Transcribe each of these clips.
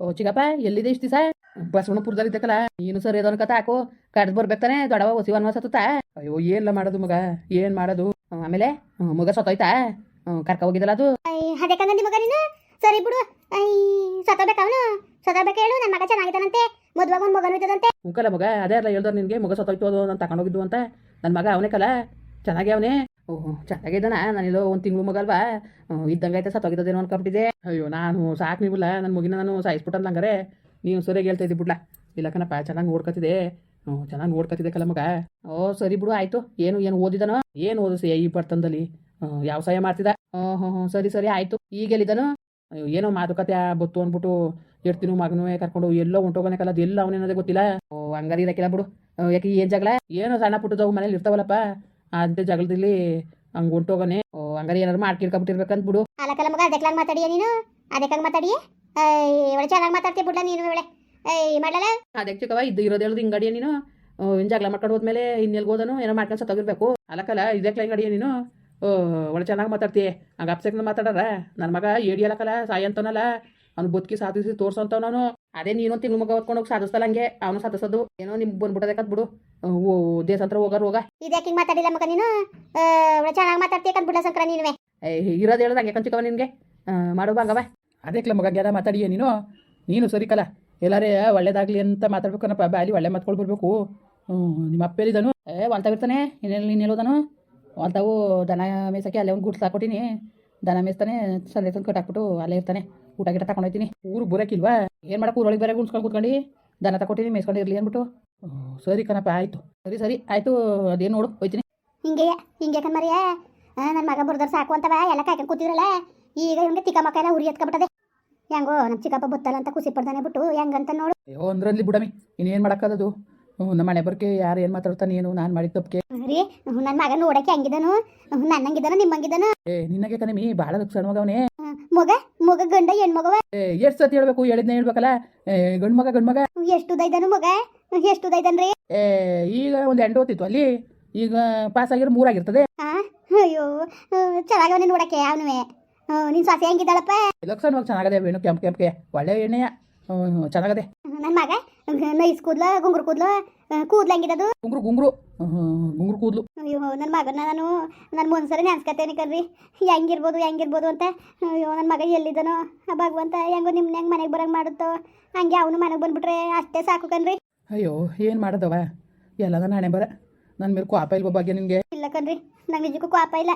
ಓ ಚಿಕ್ಕಪ್ಪ ಎಲ್ಲಿದೆ ಇಷ್ಟು ದಿವಸ? ಬಸವಣ್ಣಪುರದಲ್ಲಿ ಇದ್ದಕ್ಕಲ್ಲ ನೀನು ಸರಿ ಅದೊಂದು ಹಾಕೋ ಹಾಕು. ಕಡ್ದು ಬರ್ಬೇಕಾನೆ ದೊಡವ ಹೊಸಿ ವನವಾಸ ಸತ್ತ ಅಯ್ಯೋ ಏನ್ಲ ಮಾಡೋದು ಮಗ? ಏನ್ ಮಾಡೋದು? ಆಮೇಲೆ? ಮಗ ಸತ್ತೋಯ್ತಾ? ಹ್ಮ್, ಕರ್ಕ ಹೋಗಿದ್ದಲ್ಲ ಅದು? ಅದಕ್ಕಂದ ಮಗ ನೀನು? ಸರಿ ಬಿಡು. ಸತ್ತಬೇಕ ಅವನು? ಸತ್ತಬೇಕ ಹೇಳು ನನ್ನ ಮಗ ಚೆನ್ನಾಗಿದ್ದಾನಂತೆ. ಮದುವಾಗ ಒಂದು ಮಗನೂ ಇದ್ದದಂತೆ. ಉಂಕಲ್ಲ ಮಗ ಅದೇ ಅಲ್ಲ ಹೇಳ್ದವ್ರು ನಿನಗೆ ಮಗ ಸತ್ತೋಯ್ತು ಅದು ನಾನು ತಗೊಂಡೋಗಿದ್ದು ಅಂತ. ನನ್ನ ಮಗ ಅವನೇ ಕಲ. ಚೆನ್ನಾಗಿ ಅವನೇ. ಓಹ್ ಚೆನ್ನಾಗಿದ್ದಾನ ನಾನಿಲ್ಲೋ ಒಂದು ತಿಂಗಳು ಮಗಲ್ವಾ? ಇದ್ದಂಗೆ ಐತೆ ಸತ್ತೋಗಿದ್ದೇನೋ ಅನ್ಕೊಂಬಿಟ್ಟಿದ್ದೆ ಅಯ್ಯೋ ನಾನು ಸಾಕು ನೀವಿಲ್ಲ ನನ್ನ ಮಗಿನ ನಾನು ಸಾಯಿಸ್ಬಿಟ್ಟಲ್ಲ ಹಂಗಾರೆ. ನೀನು ಸರಿಯಾಗಿ ಹೇಳ್ತಾ ಇದ್ದಿ ಬಿಡ್ಲಾ? ಇಲ್ಲ ಕಣಪ್ಪ ಚೆನ್ನಾಗಿ ನೋಡ್ಕೊತಿದೆ ಹ್ಞೂ ಚೆನ್ನಾಗಿ ನೋಡ್ಕೊತಿದೆ ಕಲ ಮಗ. ಓ ಸರಿ ಬಿಡು ಆಯಿತು. ಏನು ಏನು ಓದಿದನೋ? ಏನು ಓದಿಸಿ ಈ ಬರ್ತಂದಲ್ಲಿ ಹ್ಮ್, ಯಾವ ಸಹಾಯ ಮಾಡ್ತಿದ್ದ? ಹ್ಞೂ ಹ್ಞೂ ಹ್ಞೂ ಸರಿ ಸರಿ ಆಯಿತು. ಈಗ ಅಯ್ಯೋ ಏನೋ ಮಾತುಕತೆ ಬತ್ತು ಅಂದ್ಬಿಟ್ಟು ಇರ್ತೀನಿ ಮಗನೂ ಕರ್ಕೊಂಡು ಎಲ್ಲೋ ಹೊಂಟೋಗೋನೆ ಕಲ ಅದೆಲ್ಲ ಅವನೇನೋದೇ ಗೊತ್ತಿಲ್ಲ? ಓ ಹಂಗಾರೆ ಇರಕ್ಕಿಲ್ಲ ಬಿಡು. ಯಾಕೆ ಏನು ಜಗಳ? ಏನೋ ಸಣ್ಣ ಪುಟ್ಟದವು ಮನೇಲಿ ಇರ್ತಾವಲ್ಲಪ್ಪ. ಅಂತ ಜಗಳದಲ್ಲಿ ಹಂಗೆ ಹೊಂಟೋಗೋನೆ ಓ ಹಂಗಾರೆ ಏನಾರು ಮಾಡ್ಕಿರ್ಕೊಬಿಟ್ಟಿರ್ಬೇಕಂತ ಬಿಡು. ಅಲ್ಲ ಮಗ ಅದಕ್ಕೆ ಮಾತಾಡಿಯ ನೀನು? ಅದಕ್ಕೆ ಮಾತಾಡಿಯ ಒಳ್ಳೆ ಚೆನ್ನಾಗಿ ಮಾತಾಡ್ತೀಯ ಬಿಡ್ಲ ನೀನು ಒಳ್ಳೆ ಮಾಡಲ್ಲ? ಅದಕ್ಕೆ ಚಿಕ್ಕವ ಇದು ಇರೋದು ಹೇಳೋದು ಹಿಂಗಡಿಯ ನೀನು? ಇನ್ ಜಗಳ ಮಾಡ್ಕೊಂಡು ಹೋದ್ಮೇಲೆ ಇನ್ನೆಲ್ಗೆ ಹೋದನು ಏನೋ ಮಾಡ್ಕೊಂಡು ಸತ್ತೋಗಿರ್ಬೇಕು. ಅಲ್ಲಕ್ಕಲ್ಲ ಇದಕ್ಕೆ ಹಿಂಗಡಿಯ ನೀನು? ಓ ಒಳ್ಳೆ ಚೆನ್ನಾಗಿ ಮಾತಾಡ್ತಿ ಹಂಗ ಅಪ್ಸೆಕ್ನ ಮಾತಾಡಾರ? ನನ್ನ ಮಗ ಏಡಿ ಅಲಕಲ್ಲ ಸಾಯಿ ಅಂತವನಲ್ಲ ಅವ್ನು ಬದುಕಿ ಸಾಧಿಸಿ ತೋರ್ಸಂತವ್ ನಾನು. ಅದೇ ನೀನು ತಿಂಗಳು ಮಗ ಹೊತ್ಕೊಂಡು ಹೋಗಿ ಸಾಧಿಸ್ತಲ್ಲ ಹಂಗೆ ಅವನು ಸಾಧಿಸೋದು. ಏನೋ ನಿಮ್ಗೆ ಬಂದ್ಬಿಟ್ಟದಕ್ಕಂತ ಬಿಡು. ಓ ದೇಶಾಂತರ ಹೋಗಾರ ಹೋಗ ಇದಕ್ಕೆ ಹಿಂಗೆ ಮಾತಾಡಿಲ್ಲ ಮಗ ನೀನು? ಚೆನ್ನಾಗಿ ಮಾತಾಡ್ತೀಯ ಬಿಡ ಬಿಡ್ಲ ಸಂಕ್ರ ನೀನುವೆ. ಏ ಇರೋದು ಹೇಳೋದು ಹಂಗೆ ಕಂಚಿಕವ ನಿನಗೆ. ಮಾಡೋ ಬಂಗವ ಅದಕ್ಕೆ ಮಗ ಗೆದ ಮಾತಾಡಿಯ ನೀನು? ನೀನು ಸರಿ ಕಲ. ಎಲ್ಲಾರೇ ಒಳ್ಳೇದಾಗ್ಲಿ ಅಂತ ಮಾತಾಡ್ಬೇಕನ್ನಪ್ಪ ಬಾಲಿ ಒಳ್ಳೆ ಮಾತ್ಕೊಳ್ ಬರ್ಬೇಕು. ಹ್ಮ್ ನಿಮ್ಮ ಅಪ್ಪೇಲಿದನು ಏ ಹೊಲ್ತಾಗಿರ್ತಾನೆ ಇನ್ನೆಲ್ಲಿ ಹೇಳೋದನು? ಒಂತಾವು ದನ ಮೇಸಕ್ಕೆ ಅಲ್ಲೇ ಒಂದು ಗುಡ್ಸ್ ಹಾಕೊಟ್ಟಿನಿ. ದನ ಮೇಸ್ತಾನೆ ಸಂದೇಶ ತಂದು ಕಟ್ಟಾಕ್ಬಿಟ್ಟು ಅಲ್ಲೇ ಇರ್ತಾನೆ. ಊಟ ಗಿಟ ತಗೊಂಡೋಯ್ತೀನಿ. ಊರು ಬರೋಕ್ಕಿಲ್ವಾ ಏನ್ ಮಾಡಕ್ಕೆ ಊರೊಳಗೆ ಬೇರೆ ಉಣ್ಸ್ಕೊಂಡು ಕೂತ್ಕೊಂಡು? ದನ ತಗೊಟ್ಟಿನಿ ಮೇಯ್ಸ್ಕೊಂಡು ಇರಲಿ ಅಂದ್ಬಿಟ್ಟು ಸರಿ ಕಣಪ್ಪ ಆಯ್ತು. ಸರಿ ಸರಿ ಆಯ್ತು. ಅದೇನು ನೋಡು ಹೋಯ್ತೀನಿ. ಹಿಂಗೆ ಹಿಂಗೆ ಕಣ್ಮರಿಯ ನನ್ನ ಮಗ ಬುರ್ದರ್ ಸಾಕು ಅಂತವ ಎಲ್ಲ ಕಾಯ್ಕೊಂಡು ಕೂತಿದ್ರಲ್ಲ? ಈಗ ಹಿಂಗೆ ತಿಕ್ಕ ಮಕ್ಕ ಎಲ್ಲ ಉರಿ ಎತ್ಕೊಬಿಟ್ಟದೆ. ಹೆಂಗೋ ನಮ್ಮ ಚಿಕ್ಕಪ್ಪ ಬತ್ತಲ್ಲ ಅಂತ ಖುಷಿ ಪಡ್ದಾನೆ ಬಿಟ್ಟು ಹೆಂಗಂತ ನೋಡು. ಅಯ್ಯೋ ಅಂದ್ರಲ್ಲಿ ಬಿಡಮಿ. ಇನ್ನೇನು ಏನ್ ಹ್ಞೂ ನಮ್ಮ ಮನೆ ಬರ್ಕೆ ಯಾರು ಏನು ಮಾತಾಡ್ತಾನೆ ಏನು ನಾನು ಮಾಡಿದ ತಪ್ಪಿಗೆ. ರೀ ನನ್ನ ಮಗ ನೋಡಕ್ಕೆ ಹೆಂಗಿದನು? ನನ್ನಂಗಿದನು ನಿಮ್ಮಂಗಿದನು? ಏ ನಿನ್ನಗೆ ಕಣಮಿ ಭಾಳ ಸಣ್ಣವಾಗವನೇ ಮಗ ಮಗ ಗಂಡ ಹೆಣ್ಮಗವ ಎಷ್ಟು ಸತಿ ಹೇಳ್ಬೇಕು? ಹೇಳಿದ್ನ ಹೇಳ್ಬೇಕಲ್ಲ. ಗಂಡ್ ಗಂಡು ಮಗ ಗಂಡ್ ಮಗ ಎಷ್ಟು ದೈದನು ಮಗ? ಎಷ್ಟು ದೈದನ್ರಿ? ಏ ಈಗ ಒಂದ್ ಎಂಟು ಹೊತ್ತಿತ್ತು ಅಲ್ಲಿ. ಈಗ ಪಾಸ್ ಆಗಿರೋ ಮೂರಾಗಿರ್ತದೆ ಆ ಅಯ್ಯೋ ನೀನ್ ನೋಡಕ್ಕೆ ಅವನುವೆ. ನಿನ್ ಸೊಸೆ ಹೆಂಗಿದ್ದಾಳಪ್ಪ? ಲಕ್ಷಣವಾಗಿ ಚೆನ್ನಾಗದೆ ವೇಣು ಕೆಂಪ್ ಕೆಂಪ್ಗೆ. ಒಳ್ಳೆ ಎಣ್ಣೆಯ ಚೆನ್ನಾಗದೆ. ನನ್ನ ಮಗ ನೈಸ್ ಕೂದ್ಲ ಗುಂಗುರು ಕೂದ್ಲ ಕೂದ್ಲ ಹೆಂಗಿದದು ಗುಂಗ್ರು ಗುಂಗ್ರು. ಗುಂಗ್ರು ಕೂದಲು. ಅಯ್ಯೋ ನನ್ನ ಮಗನ ನಾನು ನನ್ನ ಮುಂದ್ಸರಿ ನೆನ್ಸ್ಕತ್ತೇನೆ ಕಣ್ರಿ. ಹೆಂಗಿರ್ಬೋದು ಹೆಂಗಿರ್ಬೋದು ಅಂತ. ಅಯ್ಯೋ ನನ್ನ ಮಗ ಎಲ್ಲಿದ್ದಾನೋ? ಆ ಭಗವಂತ ಹೆಂಗೋ ನಿಮ್ಮ ಹೆಂಗೆ ಮನೆಗೆ ಬರಂಗೆ ಮಾಡುತ್ತೋ? ಹಂಗೆ ಅವನು ಮನೆಗೆ ಬಂದ್ಬಿಟ್ರೆ ಅಷ್ಟೇ ಸಾಕು ಕಣ್ರಿ. ಅಯ್ಯೋ ಏನು ಮಾಡೋದವ? ಎಲ್ಲ ನನ್ನ ಹಣೆ ಬರ. ನನ್ನ ಮೇಲೆ ಕೋಪ ಇಲ್ವ ಬಗ್ಗೆ ನಿಮಗೆ ಇಲ್ಲ ಕಣ್ರಿ ನಂಗೆ ನಿಜಕ್ಕೂ ಕೋಪ ಇಲ್ಲ.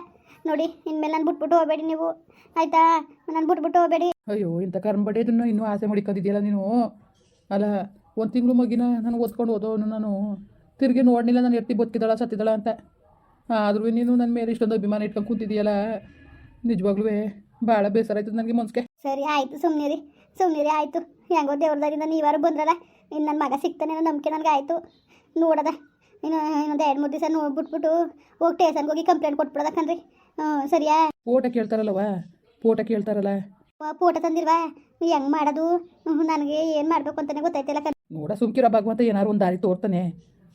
ನೋಡಿ ಇನ್ಮೇಲೆ ನಾನು ಬಿಟ್ಬಿಟ್ಟು ಹೋಗ್ಬೇಡಿ ನೀವು. ಆಯ್ತಾ? ನಾನು ಬಿಟ್ಬಿಟ್ಟು ಹೋಗ್ಬೇಡಿ. ಅಯ್ಯೋ ಇಂಥ ಕರ್ಮ ಇದನ್ನು ಇನ್ನೂ ಆಸೆ ಮಾಡಿಕೊಂಡಿದ್ದೀಯಲ್ಲ ನೀನು? ಅಲ್ಲ ಒಂದು ತಿಂಗಳು ಮಗಿನ ನಾನು ಓದ್ಕೊಂಡು ಓದೋನು ನಾನು. ತಿರುಗಿ ನೋಡಲಿಲ್ಲ ನಾನು ಎತ್ತಿ ಬತ್ತಿದ್ದಾಳ ಸತ್ತಿದ್ದಾಳ ಅಂತ. ಆದ್ರೂ ನೀನು ನನ್ನ ಮೇಲೆ ಇಷ್ಟೊಂದು ಅಭಿಮಾನ ಇಟ್ಕೊಂಡು ಕೂತಿದ್ಯಲ್ಲ ನಿಜವಾಗ್ಲೂ ಭಾಳ ಬೇಸರ ಆಯ್ತದ ನನಗೆ ಮನ್ಸಿಗೆ. ಸರಿ ಆಯಿತು ಸುಮ್ಮನಿರಿ ರೀ ಆಯಿತು. ಹೆಂಗೋ ದೇವ್ರದಾಗಿಂದ ನೀವಾರು ಬಂದ್ರಲ್ಲ ಇನ್ನು ನನ್ನ ಮಗ ಸಿಗ್ತಾನೆ ನಂಬಿಕೆ ನನಗೆ ಆಯಿತು. ನೋಡದ ಇನ್ನು ಇನ್ನೊಂದು ಎರಡು ಮೂರು ದಿವಸ ನೋಡ್ಬಿಟ್ಬಿಟ್ಟು ಹೋಗಿ ಟೇಷನ್ಗೆ ಹೋಗಿ ಕಂಪ್ಲೇಂಟ್ ಕೊಟ್ಬಿಡದ ಕಣ್ರಿ. ಹ್ಞೂ ಸರಿಯಾ? ಫೋಟೋ ಕೇಳ್ತಾರಲ್ಲವ ಫೋಟೋ ಕೇಳ್ತಾರಲ್ಲ. ಫೋಟೋ ತಂದಿಲ್ವಾ ಹೆಂಗೆ ಮಾಡೋದು? ನನಗೆ ಏನು ಮಾಡಬೇಕು ಅಂತಲೇ ಗೊತ್ತಾಯ್ತಿಲ್ಲ ಕಣ್ ನೋಡ ಸುಮ್ಕಿರೋ ಭಗವಂತ ಏನಾದ್ರು ಒಂದು ದಾರಿ ತೋರ್ತಾನೆ.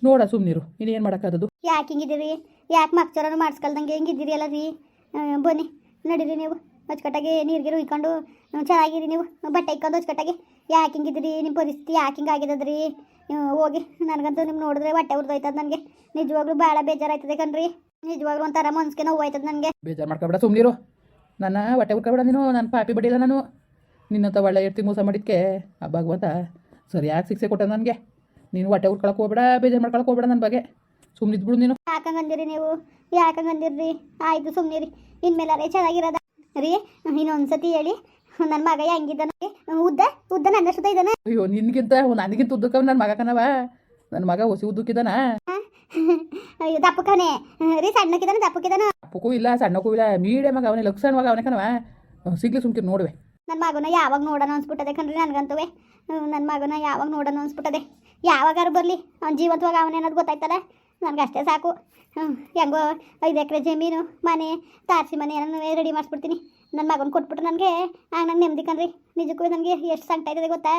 ನೋಡ ಸುಮ್ಮನಿರು ಇನ್ನೇನು ಮಾಡೋಕ್ಕಾಗದು ಯಾಕೆ ಹಿಂಗಿದ್ದೀರಿ? ಯಾಕೆ ಮಕ್ಚರನು ಮಾಡಿಸ್ಕೊಳ್ದಂಗೆ ಹಿಂಗಿದ್ದೀರಿ ಅಲ್ಲ ರೀ ಬನ್ನಿ, ನಡೀರಿ ನೀವು. ಅಚ್ಚುಕಟ್ಟಾಗಿ ನೀರಿಗೆ ಉಯ್ಕೊಂಡು ಚೆನ್ನಾಗಿರಿ ನೀವು. ಬಟ್ಟೆ ಇಕ್ಕೊಂಡು ಅಚ್ಚುಕಟ್ಟಾಗಿ ಯಾಕೆ ಹಿಂಗಿದ್ದೀರಿ? ನಿಮ್ಮ ಪರಿಸ್ಥಿತಿ ಯಾಕೆ ಹಿಂಗೆ ಆಗಿದ್ದದ್ರಿ ಹೋಗಿ. ನನಗಂತೂ ನಿಮ್ಮ ನೋಡಿದ್ರೆ ಬಟ್ಟೆ ಉರ್ದೋಯ್ತದ ನನಗೆ. ನಿಜವಾಗ್ಲೂ ಭಾಳ ಬೇಜಾರಾಯ್ತದೆ ಕಣ್ರಿ. ನಿಜವಾಗ್ಲೂ ಒಂಥರ ಮನ್ಸಿಗೆ ನೋವು ಆಯ್ತದ ನನಗೆ. ಬೇಜಾರು ಮಾಡ್ಕೊಬೇಡ ಸುಮ್ಮನಿರು ನನ್ನ ಬಟ್ಟೆ ಉರ್ಕೊಬೇಡ ನೀನು ನನ್ನ ಪಾಪಿ ಬಡಿಲ್ಲ ನಾನು. ನಿನ್ನಂತ ಒಳ್ಳೆ ಇರ್ತಿ ಮೋಸ ಮಾಡಿದ್ಕೆ, ಆ ಭಗವಂತ ಸರಿಯಾಗಿ ಶಿಕ್ಷೆ ಕೊಟ್ಟ ನನಗೆ. ನೀನು ಬಟ್ಟೆ ಉರ್ಕೊಳಕ್ಕೆ ಹೋಗ್ಬೇಡ, ಬೇಜಾರು ಮಾಡ್ಕೊಳಕ್ಕೆ ಹೋಗ್ಬೇಡ ನನ್ನ ಬಗ್ಗೆ. ಸುಮ್ಮನಿದ್ಬಿಡು ನೀನು. ಯಾಕಂಗಂದಿರಿ ನೀವು? ಯಾಕಂಗಂದಿರ್ರಿ ಆಯಿತು ಇನ್ಮೇಲೆ ಇನ್ಮೇಲಾರೆ ಚೆನ್ನಾಗಿರೋದ. ರೀ ಇನ್ನೊಂದ್ಸತಿ ಹೇಳಿ. ನನ್ನ ಮಗ ಹೆಂಗಿದ್ದಾನೆ? ಉದ್ದ ಉದ್ದ ನನ್ನಷ್ಟು ಇದ್ದಾನೆ? ಅಯ್ಯೋ ನಿನ್ಗಿಂತ ನನಗಿಂತ ಉದ್ದಕ್ಕ ನನ್ನ ಮಗ ಕಣವ. ನನ್ನ ಮಗ ಹೊಸಿ ಉದ್ದಕ್ಕಿದ್ದಾನ. ಅಯ್ಯೋ ದಪ್ಪಕ್ಕವನೆ. ರೀ ಸಣ್ಣಕ್ಕಿದ್ದಾನೆ ದಪ್ಪಕ್ಕಿದಾನ ದಪ್ಪಕ್ಕೂ ಇಲ್ಲ ಸಣ್ಣಕ್ಕೂ ಇಲ್ಲ. ಮೀಡೆ ಮಗ ಅವನೇ ಮಗ ಅವನೇ ಕಣವ. ಸಿಗ್ಲಿ ಸುಮ್ಕಿರ್ ನೋಡುವೆ. ನನ್ನ ಮಗನ ಯಾವಾಗ ನೋಡೋಣ ಅನ್ಸ್ಬಿಟ್ಟದೆ ಕಣ್ರಿ ನನ್ಗಂತವೆ ನನ್ನ ಮಗನ ಯಾವಾಗ ನೋಡೋಣ ಅನ್ಸ್ಬಿಟ್ಟದೆ. ಯಾವಾಗಾರು ಬರಲಿ. ಅವ್ನ ಜೀವಂತವಾಗ ಅವನೇನದು ಗೊತ್ತಾಯ್ತಲ್ಲ? ನನಗೆ ಅಷ್ಟೇ ಸಾಕು. ಹೆಂಗೋ ಐದು ಎಕರೆ ಜಮೀನು, ಮನೆ, ತಾರಸಿ ಮನೆ ಏನೋ ರೆಡಿ ಮಾಡಿಸ್ಬಿಡ್ತೀನಿ. ನನ್ನ ಮಗನ ಕೊಟ್ಬಿಟ್ರೆ ನನಗೆ, ಆಗ ನಾನು ನೆಮ್ಮದಿ ಕಣ್ರಿ. ನಿಜಕ್ಕೂ ನನಗೆ ಎಷ್ಟು ಸಂಕಟ ಇದೆ ಗೊತ್ತಾ?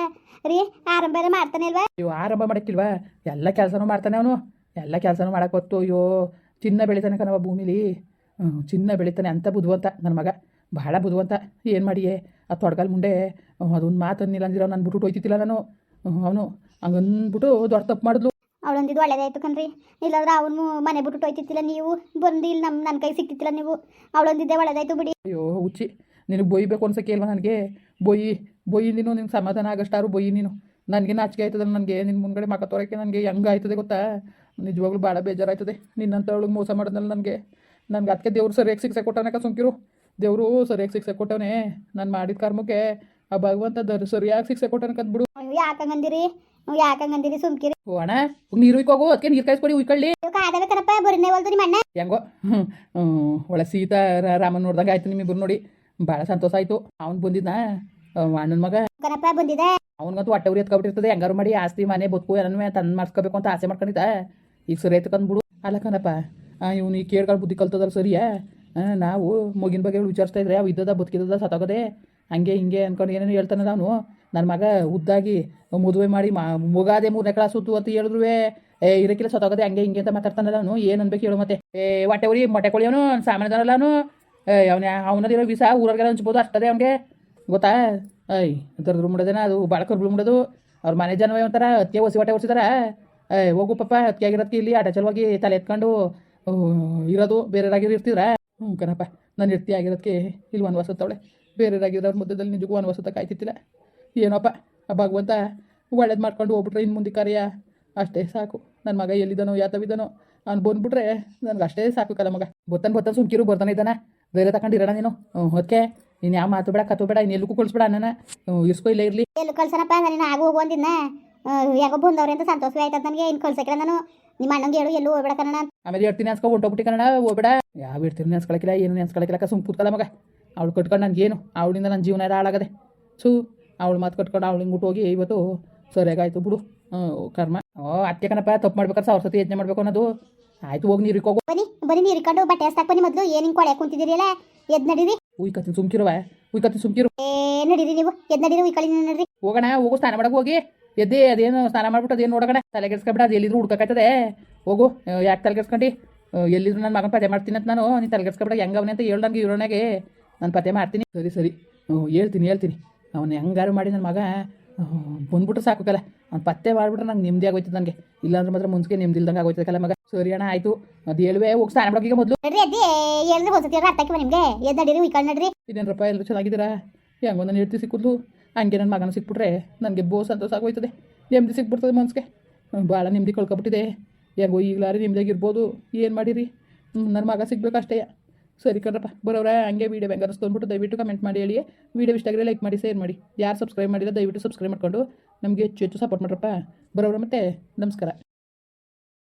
ರೀ, ಆರಂಭ ಎಲ್ಲ ಮಾಡ್ತಾನೆ ಇಲ್ವಾ? ಅಯ್ಯೋ, ಆರಂಭ ಮಾಡಕ್ಕಿಲ್ವಾ? ಎಲ್ಲ ಕೆಲಸನೂ ಮಾಡ್ತಾನೆ ಅವನು. ಎಲ್ಲ ಕೆಲಸನೂ ಮಾಡಕ್ಕೆ ಅಯ್ಯೋ, ಚಿನ್ನ ಬೆಳಿತಾನೆ ಕಣವ ಭೂಮಿಲಿ. ಹ್ಞೂ ಚಿನ್ನ ಬೆಳಿತಾನೆ ಅಂತ ಬುದ್ಧುವಂತ ನನ್ನ ಮಗ. ಬಹಳ ಬುದ್ಧುವಂತ. ಏನು ಮಾಡಿಯೇ? ಆ ತೊಡಗಲ್ ಮುಂಡೆ ಅದೊಂದು ಮಾತು ಅನ್ನಿಲ್ಲ ಅಂದಿರೋ, ನಾನು ಬಿಟ್ಟು ಹೋಯ್ತಿದ್ದಿಲ್ಲ ನಾನು. ಅವನು ಹಂಗಂದ್ಬಿಟ್ಟು ದೊಡ್ಡ ತಪ್ಪು ಮಾಡಿದ್ಲು. ಅವಳೊಂದಿದ್ದು ಒಳ್ಳೇದಾಯ್ತು ಕಣ್ರಿ. ಇಲ್ಲಾಂದ್ರೆ ಅವನು ಮನೆ ಬಿಟ್ಟು ಹೋಯ್ತಿತ್ತಿಲ್ಲ ನೀವು. ಬಂದು ಇಲ್ಲಿ ನಮ್ಮ ನನ್ನ ಕೈ ಸಿಕ್ತಿತ್ತಿಲ್ಲ ನೀವು. ಅವಳೊಂದಿದ್ದೆ ಒಳ್ಳೇದಾಯ್ತು ಬಿಡಿ. ಅಯ್ಯೋ ಹುಚ್ಚಿ. ನಿನಗೆ ಬೊಯ್ಬೇಕು ಅನ್ಸಕ್ಕೆ ಇಲ್ವಾ ನನಗೆ? ಬೊಯ್ಯಿ ಬೊಯ್ಯಿ ನೀನು ನಿನ್ಗೆ ಸಮಾಧಾನ ಆಗಷ್ಟಾರು ಬೊಯ್ಯಿ ನೀನು. ನನಗೆ ನಾಚಿಕೆ ಆಯ್ತದಲ್ಲ ನನಗೆ. ನಿನ್ನ ಮುಂದ್ಗಡೆ ಮಕ್ಕ ತೋರಕ್ಕೆ ನನಗೆ ಹೆಂಗೆ ಆಯ್ತದೆ ಗೊತ್ತಾ? ನಿಜವಾಗ್ಲೂ ಭಾಳ ಬೇಜಾರಾಯ್ತದೆ. ನಿನ್ನಂಥವಳಿಗೆ ಮೋಸ ಮಾಡಿದ್ನಲ್ಲ ನನಗೆ. ನನಗೆ ಅದಕ್ಕೆ ದೇವ್ರು ಸರಿಯಾಗಿ ಶಿಕ್ಷೆ ಕೊಟ್ಟವನಕ ಸುಂಕಿರು ದೇವರು ಸರಿಯಾಗಿ ಶಿಕ್ಷೆ ಕೊಟ್ಟವನೇ. ನಾನು ಮಾಡಿದ ಕರ್ಮಕ್ಕೆ ಆ ಭಗವಂತ ದರ್ ಸರಿಯಾಗಿ ಶಿಕ್ಷೆ ಕೊಟ್ಟನಕದ್ ಬಿಡು ಯಾಕಂಗಂದಿರಿ? ಯಾಕಂಗಂದಿರಿ ಸುಮ್ಕಿರಿ ಹೋಣ ನೀರು ಉಯ್ಕೋಗು ಅದಕ್ಕೆ ನೀರು ಕಾಯಿಸ್ಕೊಡಿ ಉಯ್ಕೊಳ್ಳಿ ಕಾದವೆ ಕಣಪ್ಪ ಬರೀನೇ ಹೊಲ್ದು ನಿಮ್ಮ ಅಣ್ಣ ಹೆಂಗೋ ಒಳ ಸೀತಾ ರಾಮ ರಾಮನ್ ನೋಡ್ದಂಗೆ ಆಯ್ತು ನಿಮ್ಮಿಬ್ಬರು ನೋಡಿ ಭಾಳ ಸಂತೋಷ ಆಯ್ತು ಅವ್ನು ಬಂದಿದ್ದ ಅಣ್ಣನ ಮಗ ಕನಪ್ಪ ಬಂದಿದೆ ಅವ್ನಿಗಂತೂ ಹೊಟ್ಟೆ ಉರಿ ಎತ್ಕೊಬಿಟ್ಟಿರ್ತದೆ ಹೆಂಗಾರು ಮಾಡಿ ಆಸ್ತಿ ಮನೆ ಬದುಕು ಏನನ್ನೇ ತಂದು ಮಾಡಿಸ್ಕೋಬೇಕು ಅಂತ ಆಸೆ ಮಾಡ್ಕೊಂಡಿದ್ದ ಈಗ ಸರಿ ಆಯ್ತು ಕಂದ್ಬಿಡು ಅಲ್ಲ ಕಣಪ್ಪ ಇವ್ನು ಈ ಕೇಳ್ಗಳು ಬುದ್ಧಿ ಕಲ್ತದಲ್ಲ ಸರಿಯಾ ನಾವು ಮಗಿನ ಬಗ್ಗೆ ವಿಚಾರಿಸ್ತಾ ಇದ್ರೆ ಅವು ಇದ್ದದ ಬದುಕಿದ್ದದ ಸತ್ತೋಗದೆ ಹಂಗೆ ಹಿಂಗೆ ಅನ್ಕೊಂಡು ಏನೇನು ಹೇಳ್ತಾನೆ ಅವನು ನನ್ನ ಮಗ ಉದ್ದಾಗಿ ಮದುವೆ ಮಾಡಿ ಮಾ ಮುಗಾದೆ ಮೂರನೇ ಕ್ಲಾಸ್ ಸುತ್ತು ಅಂತ ಹೇಳಿದ್ರು ಏ ಇರಕ್ಕಿಲ್ಲ ಸೊತ್ತೋಗದೆ ಹಂಗೆ ಹಿಂಗೆ ಅಂತ ಮಾತಾಡ್ತಾನಲ್ಲ ಅವನು. ಏನು ಅನ್ಬೇಕು ಹೇಳು ಮತ್ತೆ. ಏ, ಹೊಟ್ಟೆ ಉರಿ, ಮೊಟ್ಟೆ ಕೊಳಿ ಅವನು ಸಾಮಾನ್ಯದಲ್ಲ ಅವನು. ಅವನದಿರೋ ವಿಸಾ ಊರವ್ರಿಗೆಲ್ಲ ಹಂಚ್ಬೋದು ಅಷ್ಟದೇ ಅವನಿಗೆ. ಗೊತ್ತಾ? ಐ ದರ್ದ್ರು ಮುಡೋದೇನ ಅದು? ಭಾಳ ಕರ್ಬಳು ಮುಡೋದು. ಅವ್ರ ಮನೆ ಜನವೇ ಒಂಥರ ಅದಕ್ಕೆ ಹೊಸಿ ಹೊಟ್ಟೆ ಹೊಸಿದಾರ ಏ, ಹೋಗು ಪಾಪ ಅತ್ತೆ ಆಗಿರೋದಕ್ಕೆ ಇಲ್ಲಿ, ಆಟ ಚಲವಾಗಿ ತಲೆ ಎತ್ಕೊಂಡು ಇರೋದು, ಬೇರೆಯವ್ರಾಗಿರೋ ಇರ್ತಿದ್ರ ಹ್ಞೂ ಕಣಪ್ಪ. ನಾನು ಇರ್ತಿ ಆಗಿರೋದಕ್ಕೆ ಇಲ್ಲಿ ವನವಾಸತ್ತವಳೆ ಬೇರೆಯವ್ರಾಗಿರೋರ ಮಧ್ಯದಲ್ಲಿ ನಿಜಕ್ಕೂ ವನವಾಸತ್ತ ಕಾಯ್ತಿತ್ತಿಲ್ಲ ಏನೋಪ್ಪ? ಆ ಭಗವಂತ ಒಳ್ಳೇದು ಮಾಡ್ಕೊಂಡು ಹೋಗ್ಬಿಟ್ರೆ ಇನ್ನು ಮುಂದೆ ಕರೆಯ? ಅಷ್ಟೇ ಸಾಕು. ನನ್ನ ಮಗ ಎಲ್ಲಿದ್ದಾನೋ ಯಾತವಿದ್ದಾನೋ ಅವ್ನು ಬಂದ್ಬಿಟ್ರೆ ನನಗೆ ಅಷ್ಟೇ ಸಾಕು ಕಲ ಮಗ. ಬೊತ್ತನ್ ಬೊತ್ತನ್ ಸುಮ್ಕಿರು ಬರ್ತಾನೆ ಇದ್ದಾನೆ. ಬೇರೆ ತಗೊಂಡಿರೋಣ ನೀನು? ಹ್ಞೂ ಅದಕ್ಕೆ ನೀನು ಯಾವ ಮಾತು ಬೇಡ ಕತ್ತು ಬೇಡ ಇನ್ನೆಲ್ಲಕ್ಕೂ ಕಳಿಸ್ಬೇಡ ಅಣ್ಣನ ನಾನು ಇರ್ಸ್ಕೊ ಇಲ್ಲೇ ಇರಲಿ. ಎಲ್ಲಿ ಕಳ್ಸನಪ್ಪ ನಾನು ಆಗು ಹೋಗು ಅಂದಿದ್ನ? ಯಾಕೋ ಬಂದವ್ರೆ ಅಂತ ಸಂತೋಷವೇ ಆಯ್ತದ ನನಗೆ ಇನ್ನು ಕಳ್ಸಕ್ಕಿಲ್ಲ ನಾನು. ನಿಮ್ಮ ಅಣ್ಣಂಗೆ ಹೇಳು ಎಲ್ಲೂ ಹೋಗ್ಬೇಡ ಕಣ ಆಮೇಲೆ ಹೇಳ್ತೀನಿ ಅನ್ಸ್ಕೊ ಹೊಂಟೋಗ್ಬಿಟ್ಟು ಕಣ ಹೋಗ್ಬೇಡ. ಯಾವ ಹೇಳ್ತೀನಿ ನೆನ್ಸ್ಕೊಳಕಿಲ್ಲ ಏನು ನೆನ್ಸ್ಕೊಳಕಿಲ್ಲ ಸುಮ್ ಕೂತ್ಕಲ್ಲ ಮಗ. ಅವಳು ಕಟ್ಕೊಂಡು ನನಗೇನು? ಅವಳಿಂದ ನನ್ನ ಜೀವನ ಎಲ್ಲ ಹಾಳಾಗದೆ. ಸು ಅವಳು ಮಾತು ಕಟ್ಕೊಂಡು ಅವಳು ಹಿಂಗೆ ಹೋಗಿ ಇವತ್ತು ಸರಿಯಾಗಾಯ್ತು ಬಿಡು. ಕರ್ಮ. ಓ ಅತ್ತೆ ಕಣಪ್ಪ ತಪ್ಪು ಮಾಡ್ಬೇಕಾದ್ರೆ ಸಾವಿರ ಸತಿ ಯೋಚನೆ ಮಾಡ್ಬೇಕು ಅನ್ನೋದು. ಆಯ್ತು ಹೋಗಿ ನೀರಿಗೆ ಹೋಗು. ಬನ್ನಿ ಬನ್ನಿ ನೀರು ಇಟ್ಕೊಂಡು ಬಟ್ಟೆ ಹಸ್ತಾಕ್ ಬನ್ನಿ ಮೊದಲು. ಏನು ಹಿಂಗೆ ಕೊಳೆ ಕುಂತಿದ್ದೀರಿಲ್ಲ ಎದ್ ನಡೀರಿ. ಕತ್ತಿನ ಸುಮ್ಕಿರುವ. ಉಯ್ಕತ್ತೀನಿ ಸುಮ್ಕಿರು. ಏ ನಡೀರಿ ನೀವು. ಎದ್ ನಡೀರಿ ಕಳಿ ನಡ್ರಿ. ಹೋಗೋಣ ಹೋಗು ಸ್ನಾನ ಮಾಡಕ್ಕೆ ಹೋಗಿ. ಎದ್ದೆ ಅದೇನು ಸ್ನಾನ ಮಾಡ್ಬಿಟ್ಟು ಅದೇನು ನೋಡೋಣ. ತಲೆ ಕೆಡ್ಸ್ಕೊಬಿಡ ಅದು ಎಲ್ಲಿದ್ರು ಹುಡ್ಕಾಯ್ತದೆ ಹೋಗು ಯಾಕೆ ತಲೆ ಕೆಡ್ಸ್ಕೊಂಡು? ಎಲ್ಲಿದ್ರು ನನ್ನ ಮಗನ ಪತ್ತೆ ಮಾಡ್ತೀನಿ ಅಂತ ನಾನು. ನೀನು ತಲೆ ಕೆಡ್ಸ್ಕೊಬಿಡ ಹೆಂಗವನೆ ಅಂತ ಹೇಳ್ದಂಗೆ ನನಗೆ ಇರೋನಾಗೆ ನಾನು ಪತ್ತೆ ಮಾಡ್ತೀನಿ. ಸರಿ ಸರಿ. ಹೇಳ್ತೀನಿ ಹೇಳ್ತೀನಿ. ಅವನು ಹೆಂಗಾರು ಮಾಡಿ ನನ್ನ ಮಗ ಬಂದ್ಬಿಟ್ರೆ ಸಾಕು ಕಲ. ಅವ್ನು ಪತ್ತೆ ಮಾಡಿಬಿಟ್ರೆ ನಂಗೆ ನೆಮ್ಮದಿ ಆಗೋಯ್ತು ನನಗೆ. ಇಲ್ಲಾಂದ್ರೆ ಮಾತ್ರ ಮುಂಚೆ ನೆಮ್ಮದಿ ಇಲ್ದಂಗೆ ಆಗೋಯ್ತದೆ ಕಲ ಮಗ. ಸರಿ ಅಣ್ಣ ಆಯಿತು. ಅದು ಹೇಳುವೆ ಹೋಗಿ ಸ್ನಾನ ಮಾಡೋಕೆ ಈಗ ಮೊದಲು. ಇದೇನಪ್ಪ ಎಲ್ಲರೂ ಚೆನ್ನಾಗಿದ್ದೀರಾ? ಹೆಂಗೋ ನಾನು ಹೇಳ್ತಿ ಸಿಕ್ಕಿದ್ಲು. ಹಂಗೆ ನನ್ನ ಮಗನ ಸಿಕ್ಬಿಟ್ರೆ ನನಗೆ ಬೋ ಸಂತೋಷ ಆಗೋಯ್ತದೆ. ನೆಮ್ಮದಿ ಸಿಕ್ಬಿಡ್ತದೆ ಮನ್ಸಿಗೆ. ಭಾಳ ನೆಮ್ಮದಿ ಕಳ್ಕೊಬಿಟ್ಟಿದೆ. ಹೆಂಗೋ ಈಗಲಾರಿ ನೆಮ್ಮದಿಯಾಗಿರ್ಬೋದು. ಏನು ಮಾಡಿರಿ? ನನ್ನ ಮಗ ಸಿಗ್ಬೇಕು ಅಷ್ಟೇ ಸರಿ ಕಣ್ರಪ್ಪ ಬರೋರ ಹಂಗೆ ವೀಡಿಯೋ ಹೆಂಗೆ ಅನಿಸ್ಕೊಂಡ್ಬಿಟ್ಟು ದಯವಿಟ್ಟು ಕಮೆಂಟ್ ಮಾಡಿ ಹೇಳಿ. ವೀಡಿಯೋ ಇಷ್ಟ ಆಗಿದ್ರೆ ಲೈಕ್ ಮಾಡಿ ಶೇರ್ ಮಾಡಿ. ಯಾರು ಸಬ್ಸ್ಕ್ರೈಬ್ ಮಾಡಿದ್ರೆ ದಯವಿಟ್ಟು ಸಬ್ಸ್ಕ್ರೈಬ್ ಮಾಡಿಕೊಂಡು ನಮಗೆ ಹೆಚ್ಚು ಹೆಚ್ಚು ಸಪೋರ್ಟ್ ಮಾಡ್ರಪ್ಪ. ಬರೋರ ಮತ್ತೆ, ನಮಸ್ಕಾರ.